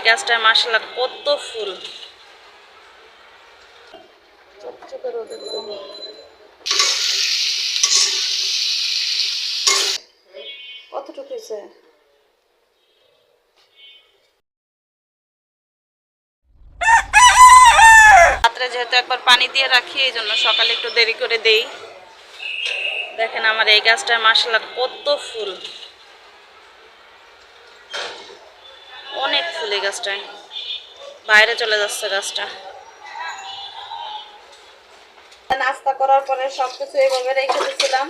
এই গাছটায় মাসাল্লাহ কত ফুল। কতটুকু হয়েছে? রাত্রে যেহেতু একবার পানি দিয়ে রাখি এই জন্য সকালে একটু দেরি করে দেই। দেখেন আমার এই গাছটায় মাসাল্লাহ কত ফুল। অনেক গাছটায়। বাইরে চলে যাচ্ছে গাছটা। নাস্তা করার পরে সবকিছু এইভাবে রেখে দিয়েছিলাম।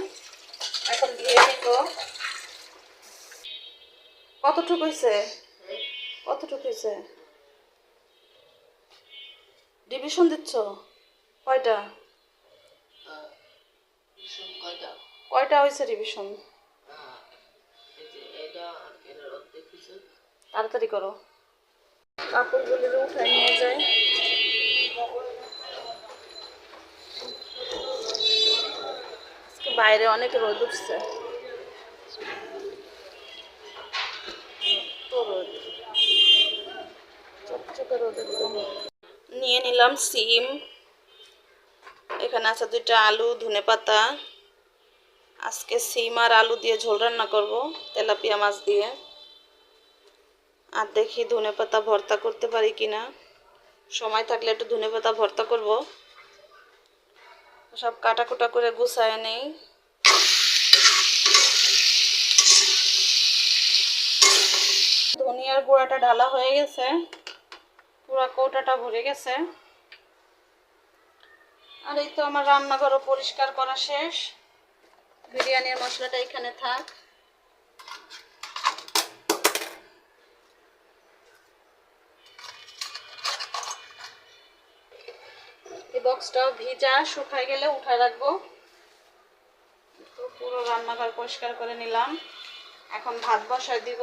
এখন ধুয়ে নিব কতটুকু হয়েছে? কতটুকু হয়েছে? ডিভিশন দিচ্ছ? কয়টা? কয়টা হয়েছে রিভিশন তাড়াতাড়ি করো। কাপড়গুলো উঠায় নিয়ে যায়। বাইরে অনেক রোদ উঠছে। নিয়ে নিলাম সিম। এখানে আছে দুইটা আলু, ধনে পাতা। আজকে সিম আর আলু দিয়ে ঝোল রান্না করব, তেলাপিয়া মাছ দিয়ে। আর দেখি ধনে পাতা ভর্তা করতে পারি কিনা। সময় থাকলে একটু ধনে পাতা ভর্তা করব। সব কাটা কুটা করে গুছায় নেই। ধনিয়ার গুঁড়াটা ঢালা হয়ে গেছে। পুরা কৌটাটা ভরে গেছে। আর এই তো আমার রান্নাঘরও পরিষ্কার করা শেষ। বিরিয়ানির মশলাটা এখানে থাক। এই বক্সটাও ভিজা, শুকায় গেলে উঠায় রাখব। পুরো রান্নাঘর পরিষ্কার করে নিলাম। এখন ভাত বসায় দিব।